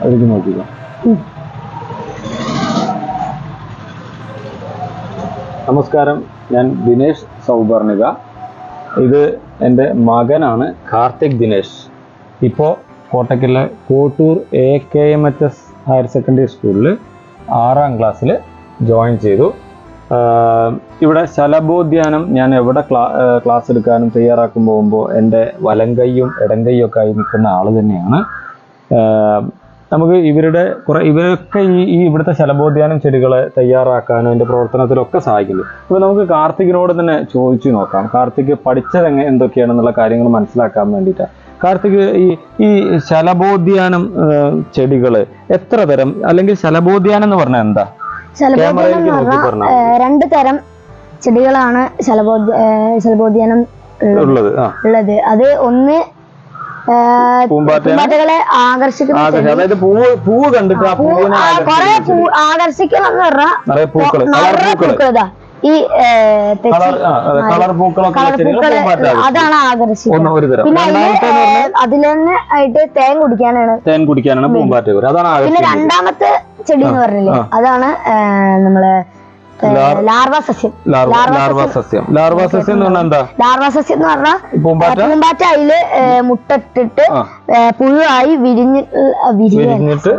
അതിലേക്ക് നോക്കിക്കോ. നമസ്കാരം. ഞാൻ ദിനേഷ് സൗപർണിക ഇത് എന്റെ മകനാണ് കാർത്തിക് ദിനേഷ്. ഇപ്പോൾ കോട്ടക്കലിലെ Kottoor A K M H S higher secondary സ്കൂളിൽ ആറാം ക്ലാസ്സിൽ ജോയിൻ ചെയ്തു. ഇവിടെ ശലഭോദ്യാനം ഞാൻ എവിടെ ക്ലാ ക്ലാസ് എടുക്കാനും തയ്യാറാക്കും പോകുമ്പോൾ എന്റെ വലങ്കയ്യും ഇടങ്കയ്യും ഒക്കെ ആയി നിൽക്കുന്ന ആൾ തന്നെയാണ്. നമുക്ക് ഇവരുടെ കുറെ ഇവരൊക്കെ ഈ ഈ ഇവിടുത്തെ ശലഭോദ്യാനം ചെടികളെ തയ്യാറാക്കാനും അതിന്റെ പ്രവർത്തനത്തിലൊക്കെ സഹായിക്കുന്നു അപ്പോൾ നമുക്ക് കാർത്തികിനോട് തന്നെ ചോദിച്ചു നോക്കാം. കാർത്തിക് പഠിച്ചത് എങ്ങനെ എന്തൊക്കെയാണെന്നുള്ള കാര്യങ്ങൾ മനസ്സിലാക്കാൻ വേണ്ടിയിട്ടാണ് കാർത്തിക് ഈ ഈ ശലഭോദ്യാനം ചെടികൾ ചെടികൾ എത്ര തരം അല്ലെങ്കിൽ ശലഭോദ്യാനം എന്ന് പറഞ്ഞാൽ എന്താ? രണ്ട് തരം ചെടികളാണ് ശലഭോദ്യ ശലഭോദ്യാനം ഉള്ളത് ഉള്ളത്. അത് ഒന്ന് പൂമ്പാറ്റകളെ ആകർഷിക്കുന്ന ആകർഷ ചെടി. അതായത് പൂവ് പൂവ് കണ്ടിട്ട് ആ പൂ പൂവിനെ ആ, കൊറേ ആകർഷിക്കുന്ന പൂ പറഞ്ഞാൽ നിറയെ പൂക്കൾ കളർ നിറയെ പൂക്കളിതാ ഈ കളർ പൂക്കളൊക്കെ. അതാണ് ആകർഷിക്കുന്നത്. പിന്നെ അതിൽ തന്നെ ആയിട്ട് തേൻ കുടിക്കാനാണ്. തേൻ കുടിക്കാനാണ് പൂമ്പാറ്റ വരും അതാണ് പിന്നെ രണ്ടാമത്തെ ചെടി എന്ന് പറഞ്ഞില്ലേ? അതാണ് നമ്മളെ ലാർവ സസ്യം. ലാർവ ലാർവ ലാർവ സസ്യം. ലാർവ സസ്യം എന്ന് പറഞ്ഞാൽ എന്താ? ലാർവ സസ്യം എന്ന് പറഞ്ഞാൽ പൂമ്പാറ്റ? അതിൽ മുട്ടിട്ടിട്ട് പുഴുവായി വിരിഞ്ഞ് അതിരുന്നിട്ട്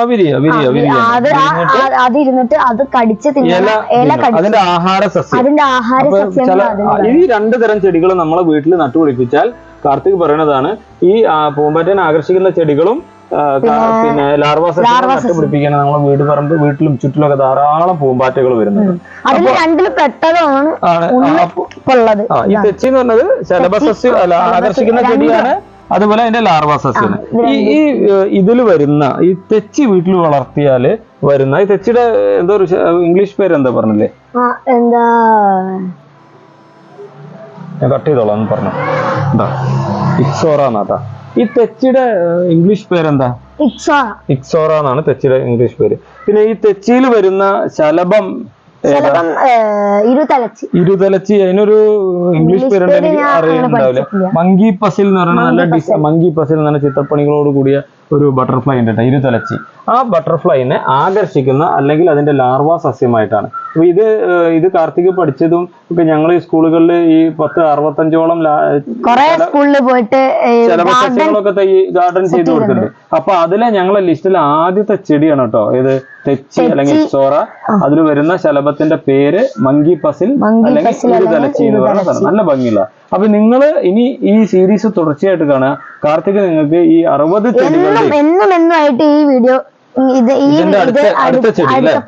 വിരിഞ്ഞിട്ട് അത് ആ- ആ- അത് ഇരുന്നിട്ട് അത് കടിച്ച് തിന്നുന്ന ഇല തിന്നും. കടിച്ച്. അതിന്റെ ആഹാര സസ്യം. അതിന്റെ ആഹാര സസ്യം ഈ രണ്ട് തരം ചെടികൾ നമ്മളെ വീട്ടിൽ നട്ടുപിടിപ്പിച്ചാൽ കാർത്തിക് പറയുന്നതാണ് ഈ പൂമ്പാറ്റനെ ആകർഷിക്കുന്ന ചെടികളും പിന്നെ ലാർവ സസ്യം നട്ടുപിടിപ്പിക്കാൻ നമ്മളെ വീട് പറമ്പ് വീട്ടിലും ചുറ്റിലൊക്കെ ധാരാളം പൂമ്പാറ്റകൾ വരുന്നുണ്ട്. അതിൽ രണ്ടിൽ പെട്ടതാണ് ഈ തെച്ചി എന്ന് പറഞ്ഞത് ശലഭസസ്യം അല്ല ആകർഷിക്കുന്ന ചെടിയാണ്. അതുപോലെ അതിന്റെ ലാർവ സസ്യമാണ് ഈ ഈ ഇതിൽ വരുന്ന ഈ തെച്ചി വീട്ടിൽ വളർത്തിയാൽ വരുന്ന ഈ തെച്ചിയുടെ എന്തോ ഒരു ഇംഗ്ലീഷ് പേര് എന്താ പറഞ്ഞില്ലേ എന്താ? ഞാൻ കട്ട് ചെയ്തോളാം പറഞ്ഞു. എന്താ ഇക്സോറ എന്നാട്ടാ ഈ തെച്ചിയുടെ ഇംഗ്ലീഷ് പേരെന്താ? ഇക്സോറ. ഇക്സോറ എന്നാണ് തെച്ചിയുടെ ഇംഗ്ലീഷ് പേര്. പിന്നെ ഈ തെച്ചിയിൽ വരുന്ന ശലഭം ചിലപ്പം ഇരുതലച്ചി. ഇരുതലച്ചി അതിനൊരു ഇംഗ്ലീഷ് പേരുണ്ട് എനിക്ക് അറിയുന്നുണ്ടാവില്ല. മങ്കി പസിൽ എന്ന് പറയുന്ന നല്ല ഡിസ് മങ്കി പസിൽ എന്ന് പറഞ്ഞ ചിത്രപ്പണികളോട് കൂടിയ ഒരു ബട്ടർഫ്ലൈ ഉണ്ട് ഇരുതലച്ചി. ആ ബട്ടർഫ്ലൈനെ ആകർഷിക്കുന്ന അല്ലെങ്കിൽ അതിന്റെ ലാർവ സസ്യമായിട്ടാണ് അപ്പൊ ഇത് ഇത് കാർത്തിക് പഠിച്ചതും ഇപ്പൊ ഞങ്ങൾ ഈ സ്കൂളുകളിൽ ഈ പത്ത് അറുപത്തഞ്ചോളം സ്കൂളിൽ പോയിട്ട് ചെലവൊക്കെ തൈ ഗാർഡൻ ചെയ്ത് കൊടുത്തിട്ടുണ്ട്. അപ്പൊ അതിലെ ഞങ്ങളെ ലിസ്റ്റിൽ ആദ്യത്തെ ചെടിയാണ് കേട്ടോ. ഇത് തെച്ചി അല്ലെങ്കിൽ സോറ അതിൽ വരുന്ന ശലഭത്തിന്റെ പേര് മങ്കി പസിൽ അല്ലെങ്കിൽ തലച്ചി എന്ന് പറയുന്ന സ്ഥലം നല്ല ഭംഗിയുള്ള. അപ്പൊ നിങ്ങൾ ഇനി ഈ സീരീസ് തുടർച്ചയായിട്ട് കാണുക. കാർത്തിക് നിങ്ങൾക്ക് ഈ അറുപത് ചെടികളുടെ എന്നും എന്നും ആയിട്ട് ഈ വീഡിയോ ഇത് ഈ അടുത്ത-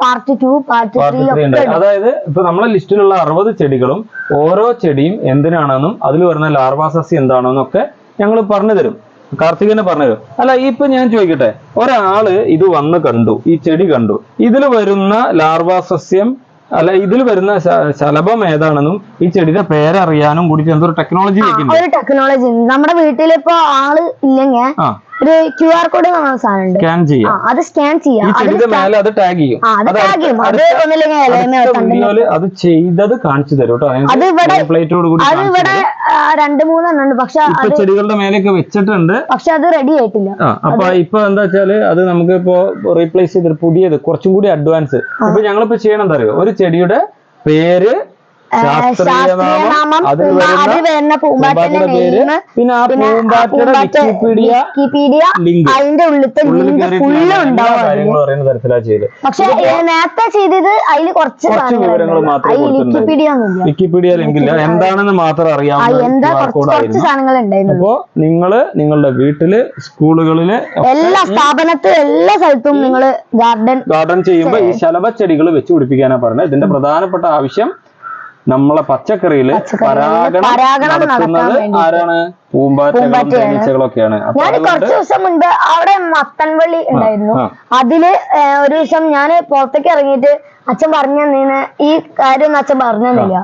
പാർട്ട് ടു പാർട്ട് ത്രീ അതായത് ഇപ്പൊ നമ്മളെ ലിസ്റ്റിലുള്ള അറുപത് ചെടികളും ഓരോ ചെടിയും എന്തിനാണെന്നും അതിൽ വരുന്ന ലാർവാസസ്യം എന്താണെന്നും ഒക്കെ ഞങ്ങൾ പറഞ്ഞു തരും കാർത്തികനെ പറഞ്ഞു തരും അല്ല ഇപ്പൊ ഞാൻ ചോദിക്കട്ടെ? ഒരാൾ ഇത് വന്ന് കണ്ടു ഈ ചെടി കണ്ടു. ഇതിൽ വരുന്ന ലാർവാസസ്യം അല്ല ഇതിൽ വരുന്ന ശലഭം ഏതാണെന്നും ഈ ചെടിയുടെ പേരറിയാനും കൂടി എന്തോ ടെക്നോളജി ഒരു ടെക്നോളജി നമ്മുടെ വീട്ടിലിപ്പോ ആൾ ഇല്ലെങ്കിൽ ഒരു ക്യു ആർ കോഡ് എന്ന് പറഞ്ഞ സാധനം ഉണ്ട് സ്കാൻ ആ ചെയ്യാം. അത് സ്കാൻ ചെയ്യാം. അത് ടാഗ് ചെയ്യും ടാഗ് ചെയ്യും ഒന്നില്ലെങ്കിൽ ചെയ്തത് കാണിച്ചു തരും കേട്ടോ. അത് ഇവിടെ- അത് ഇവിടെ രണ്ട് മൂന്നെണ്ണം പക്ഷെ ചെടികളുടെ മേലൊക്കെ വെച്ചിട്ടുണ്ട്. പക്ഷെ അത് റെഡി ആയിട്ടില്ല. അപ്പൊ ഇപ്പൊ എന്താ വെച്ചാൽ അത് നമുക്ക് ഇപ്പോ റീപ്ലേസ് ചെയ്തിട്ട് പുതിയത് കുറച്ചും കൂടി അഡ്വാൻസ് ഇപ്പൊ ഞങ്ങളിപ്പോ ചെയ്യണം എന്താ അറിയോ? ഒരു ചെടിയുടെ പേര് ശാസ്ത്രീയ ശാസ്ത്രീയ നാമം നാമം അതിൽ വരുന്ന പേര് നെയിം പിന്നെ ആ പൂമ്പാറ്റയുടെ പൂമ്പാറ്റ വിക്കിപീഡിയ വിക്കിപീഡിയ അതിന്റെ ഉള്ളിലത്തെ ലിങ്ക് ഫുള്ള് ഉണ്ടാവും തരത്തിലാ ചെയ്ത് പക്ഷെ നേരത്തെ ചെയ്തത് അതിൽ കുറച്ച് വിവരങ്ങൾ മാത്രമേ വിക്കിപീഡിയ ഒന്നുമില്ല വിക്കിപീഡിയ ലിങ്ക് ഇല്ല. എന്താണെന്ന് മാത്രം അറിയാം കുറച്ച് സാധനങ്ങൾ ഉണ്ടായിരുന്നു. അപ്പോ നിങ്ങൾ നിങ്ങളുടെ വീട്ടിൽ സ്കൂളുകളിൽ എല്ലാ സ്ഥാപനത്തിലും എല്ലാ സ്ഥലത്തും നിങ്ങൾ ഗാർഡൻ ഗാർഡൻ ചെയ്യുമ്പോൾ ഈ ശലഭ ചെടികൾ വെച്ച് പിടിപ്പിക്കാനാ പറഞ്ഞത്. ഇതിന്റെ പ്രധാനപ്പെട്ട ആവശ്യം നമ്മളെ പച്ചക്കറിയിൽ പരാഗണം നടത്തുന്നത്. ആരാണ്? പൂമ്പാറ്റകളും തേനീച്ചകളൊക്കെയാണ്. ഞാൻ കുറച്ച് ദിവസം മുൻപ് അവിടെ മത്തൻവള്ളി ഉണ്ടായിരുന്നു. അതിൽ ഒരു ദിവസം ഞാൻ പുറത്തേക്ക് ഇറങ്ങിയിട്ട് അച്ഛൻ പറഞ്ഞു തന്നീന്ന്. ഈ കാര്യം അച്ഛൻ പറഞ്ഞു തന്നില്ല.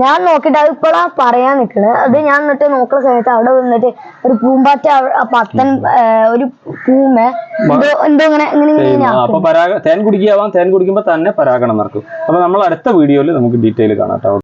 ഞാൻ നോക്കിട്ട് അത് ഇപ്പോഴാ പറയാൻ നിക്കണത് അത് ഞാൻ എന്നിട്ട് നോക്കുന്ന സമയത്ത് അവിടെ വന്നിട്ട് ഒരു പൂമ്പാറ്റ പത്തൻ ഒരു പൂമ എന്തോ എന്തോ ഇങ്ങനെ അപ്പൊ പരാഗ തേൻ കുടിക്കാവാം തേൻ കുടിക്കുമ്പോൾ തന്നെ പരാഗണം നടക്കും. അപ്പൊ നമ്മൾ അടുത്ത വീഡിയോയിൽ നമുക്ക് ഡീറ്റെയിൽ കാണാം